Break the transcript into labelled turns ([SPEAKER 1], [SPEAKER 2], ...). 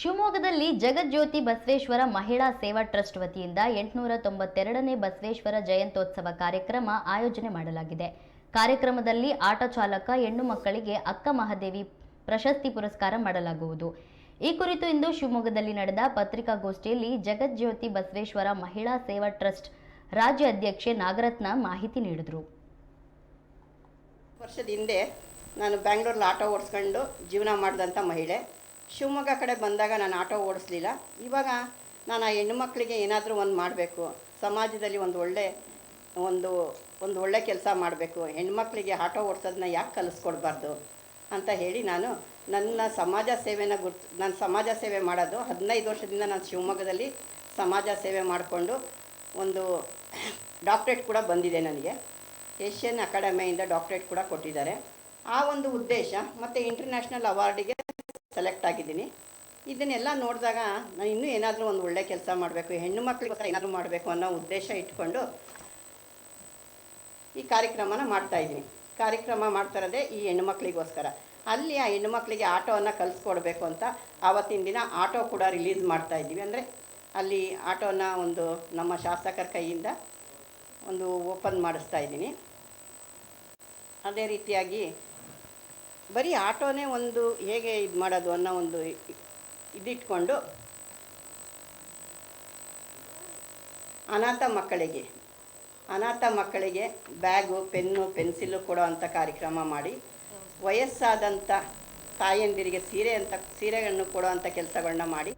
[SPEAKER 1] ಶಿವಮೊಗ್ಗದಲ್ಲಿ ಜಗಜ್ಯೋತಿ ಬಸವೇಶ್ವರ ಮಹಿಳಾ ಸೇವಾ ಟ್ರಸ್ಟ್ ವತಿಯಿಂದ ಎಂಟುನೂರ ತೊಂಬತ್ತೆರಡನೇ ಬಸವೇಶ್ವರ ಜಯಂತ್ಯೋತ್ಸವ ಕಾರ್ಯಕ್ರಮ ಆಯೋಜನೆ ಮಾಡಲಾಗಿದೆ. ಕಾರ್ಯಕ್ರಮದಲ್ಲಿ ಆಟೋ ಚಾಲಕ, ಹೆಣ್ಣು ಮಕ್ಕಳಿಗೆ ಅಕ್ಕ ಮಹಾದೇವಿ ಪ್ರಶಸ್ತಿ ಪುರಸ್ಕಾರ ಮಾಡಲಾಗುವುದು. ಈ ಕುರಿತು ಇಂದು ಶಿವಮೊಗ್ಗದಲ್ಲಿ ನಡೆದ ಪತ್ರಿಕಾಗೋಷ್ಠಿಯಲ್ಲಿ ಜಗಜ್ಯೋತಿ ಬಸವೇಶ್ವರ ಮಹಿಳಾ ಸೇವಾ ಟ್ರಸ್ಟ್ ರಾಜ್ಯ ಅಧ್ಯಕ್ಷೆ ನಾಗರತ್ನ ಮಾಹಿತಿ ನೀಡಿದರು.
[SPEAKER 2] ವರ್ಷದ ಹಿಂದೆ ನಾನು ಬ್ಯಾಂಗ್ಳೂರಲ್ಲಿ ಆಟೋ ಓಡಿಸ್ಕೊಂಡು ಜೀವನ ಮಾಡಿದಂಥ ಮಹಿಳೆ. ಶಿವಮೊಗ್ಗ ಕಡೆ ಬಂದಾಗ ನಾನು ಆಟೋ ಓಡಿಸ್ಲಿಲ್ಲ. ಇವಾಗ ನಾನು ಆ ಹೆಣ್ಣು ಮಕ್ಕಳಿಗೆ ಏನಾದರೂ ಒಂದು ಮಾಡಬೇಕು. ಸಮಾಜದಲ್ಲಿ ಒಂದು ಒಳ್ಳೆ, ಒಂದು ಒಂದು ಒಳ್ಳೆ ಕೆಲಸ ಮಾಡಬೇಕು. ಹೆಣ್ಮಕ್ಳಿಗೆ ಆಟೋ ಓಡಿಸೋದನ್ನ ಯಾಕೆ ಕಲಿಸ್ಕೊಡ್ಬಾರ್ದು ಅಂತ ಹೇಳಿ ನಾನು ನನ್ನ ಸಮಾಜ ಸೇವೆನ ಗುರ್ತು ನಾನು ಸಮಾಜ ಸೇವೆ ಮಾಡೋದು ಹದಿನೈದು ವರ್ಷದಿಂದ ನಾನು ಶಿವಮೊಗ್ಗದಲ್ಲಿ ಸಮಾಜ ಸೇವೆ ಮಾಡಿಕೊಂಡು ಒಂದು ಡಾಕ್ಟ್ರೇಟ್ ಕೂಡ ಬಂದಿದೆ ನನಗೆ. ಏಷ್ಯನ್ ಅಕಾಡೆಮಿಯಿಂದ ಡಾಕ್ಟ್ರೇಟ್ ಕೂಡ ಕೊಟ್ಟಿದ್ದಾರೆ. ಆ ಒಂದು ಉದ್ದೇಶ ಮತ್ತು ಇಂಟರ್ನ್ಯಾಷನಲ್ ಅವಾರ್ಡಿಗೆ ಸೆಲೆಕ್ಟ್ ಆಗಿದ್ದೀನಿ. ಇದನ್ನೆಲ್ಲ ನೋಡಿದಾಗ ನಾನು ಇನ್ನೂ ಏನಾದರೂ ಒಂದು ಒಳ್ಳೆ ಕೆಲಸ ಮಾಡಬೇಕು, ಹೆಣ್ಣು ಮಕ್ಕಳಿಗೋಸ್ಕರ ಏನಾದರೂ ಮಾಡಬೇಕು ಅನ್ನೋ ಉದ್ದೇಶ ಇಟ್ಕೊಂಡು ಈ ಕಾರ್ಯಕ್ರಮನ ಮಾಡ್ತಾ ಇದ್ದೀನಿ. ಕಾರ್ಯಕ್ರಮ ಮಾಡ್ತಾ ಇರೋದೇ ಈ ಹೆಣ್ಣು ಮಕ್ಕಳಿಗೋಸ್ಕರ ಅಲ್ಲಿ ಆ ಹೆಣ್ಣು ಮಕ್ಕಳಿಗೆ ಆಟೋವನ್ನು ಕಲಿಸ್ಕೊಡ್ಬೇಕು ಅಂತ ಆವತ್ತಿನ ದಿನ ಆಟೋ ಕೂಡ ರಿಲೀಸ್ ಮಾಡ್ತಾ ಇದ್ದೀವಿ. ಅಂದರೆ ಅಲ್ಲಿ ಆಟೋನ ಒಂದು ನಮ್ಮ ಶಾಸಕರ ಕೈಯಿಂದ ಒಂದು ಓಪನ್ ಮಾಡಿಸ್ತಾ ಇದ್ದೀನಿ. ಅದೇ ರೀತಿಯಾಗಿ ಬರೀ ಆಟೋನೇ ಒಂದು ಹೇಗೆ ಇದು ಮಾಡೋದು ಅನ್ನೋ ಒಂದು ಇದಿಟ್ಕೊಂಡು ಅನಾಥ ಮಕ್ಕಳಿಗೆ ಅನಾಥ ಮಕ್ಕಳಿಗೆ ಬ್ಯಾಗು, ಪೆನ್ನು ಪೆನ್ಸಿಲ್ಲು ಕೊಡೋ ಅಂಥ ಕಾರ್ಯಕ್ರಮ ಮಾಡಿ, ವಯಸ್ಸಾದಂಥ ತಾಯಂದಿರಿಗೆ ಸೀರೆ ಅಂತ, ಸೀರೆಗಳನ್ನು ಕೊಡೋ ಅಂಥ ಕೆಲಸಗಳನ್ನ ಮಾಡಿ.